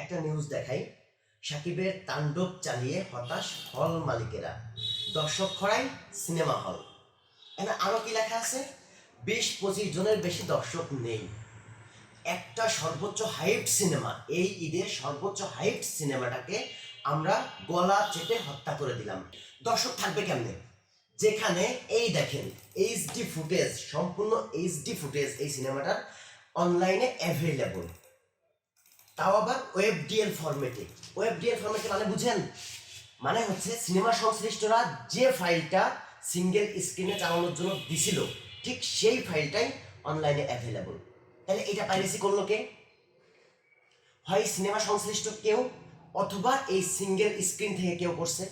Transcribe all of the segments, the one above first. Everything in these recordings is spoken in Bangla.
একটা নিউজ দেখাই। সাকিবের তাণ্ডব চালিয়ে হতাশ হল মালিকেরা। দর্শক খরাই সিনেমা হল এখানে আরও কি লেখা আছে? বিশ পঁচিশ জনের বেশি দর্শক নেই। একটা সর্বোচ্চ হাইট সিনেমা এই ঈদের সর্বোচ্চ হাইট সিনেমাটাকে আমরা গলা চেপে হত্যা করে দিলাম। দর্শক থাকবে কেমনে? যেখানে এই দেখেন এইচডি ফুটেজ সম্পূর্ণ এইচডি ফুটেজ এই সিনেমাটার অনলাইনে অ্যাভেলেবল তাও আবার ওয়েব ডিএল ফরম্যাটে ওয়েব ডিএল ফরম্যাটে মানে বুঝেন? মানে হচ্ছে সিনেমা সংশ্লিষ্টরা যে ফাইলটা সিঙ্গেল স্ক্রিনে চালানোর জন্য দিছিল, ঠিক সেই ফাইলটাই অনলাইনে অ্যাভেলেবল তাহলে এটা পাইরেসি করল কে? হয় সিনেমা সংশ্লিষ্ট কেউ, অথবা এই সিঙ্গেল স্ক্রিন থেকে কেউ করছে?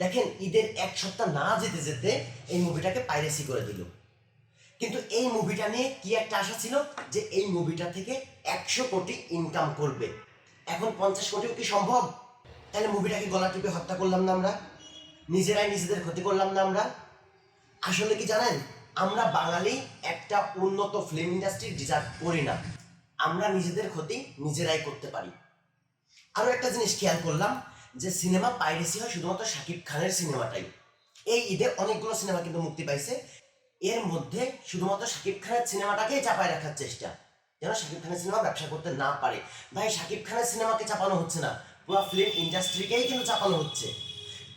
দেখেন, ঈদের এক সপ্তাহ না যেতে যেতে এই মুভিটাকে পাইরেসি করে দিল। কিন্তু এই মুভিটা নিয়ে কি একটা আশা ছিল? যে এই মুভিটা থেকে একশো কোটি ইনকাম করবে। এখন পঞ্চাশ কোটিও কি সম্ভব? তাহলে মুভিটাকে গলা টিপে হত্যা করলাম না আমরা? নিজেরাই নিজেদের ক্ষতি করলাম না আমরা? আসলে কি জানেন? আমরা বাঙালি একটা উন্নত ফিল্ম ইন্ডাস্ট্রি ডিজার্ভ করি না। আমরা নিজেদের ক্ষতি নিজেরাই করতে পারি। আরও একটা জিনিস খেয়াল করলাম, যে সিনেমা পাইরেসি হয় শুধুমাত্র শাকিব খানের সিনেমাটাই এই ঈদে অনেকগুলো সিনেমা কিন্তু মুক্তি পাইছে। এর মধ্যে শুধুমাত্র শাকিব খানের সিনেমাটাকেই চাপায় রাখার চেষ্টা। যেন শাকিব খানের সিনেমা ব্যবসা করতে না পারে। ভাই, শাকিব খানের সিনেমাকে চাপানো হচ্ছে না। পুরো ফিল্ম ইন্ডাস্ট্রিকেই কিন্তু চাপানো হচ্ছে।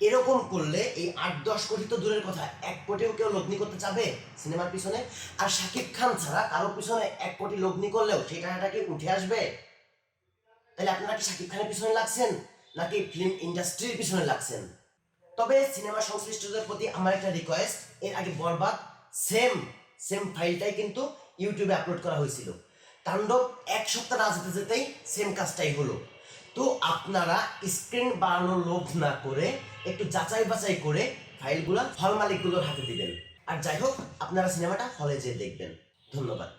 এরকম করলে এই আট দশ কোটি তো দূরের কথা, এক কোটিও কেউ লগ্নি করতে চাবে সিনেমার পিছনে? আর শাকিব খান ছাড়া কারও পিছনে এক কোটি লগ্নি করলেও সেই টাকাটা কি উঠে আসবে? তাহলে আপনারা কি শাকিব খানের পিছনে লাগছেন? নাকি ফিল্ম ইন্ডাস্ট্রির পিছনে লাগছেন? তবে সিনেমা সংশ্লিষ্টদের প্রতি আমার একটা রিকোয়েস্ট এর আগে বরবাদ সেম সেম ফাইলটাই কিন্তু ইউটিউবে আপলোড করা হয়েছিল। তাণ্ডব এক সপ্তাহ না যেতে যেতেই সেম কাজটাই হলো। তো আপনারা স্ক্রিন বাড়ানোর লোভ না করে একটু যাচাই বাছাই করে ফাইলগুলো হল মালিকগুলোর হাতে দিবেন। আর যাই হোক, আপনারা সিনেমাটা হলে যেয়ে দেখবেন। ধন্যবাদ।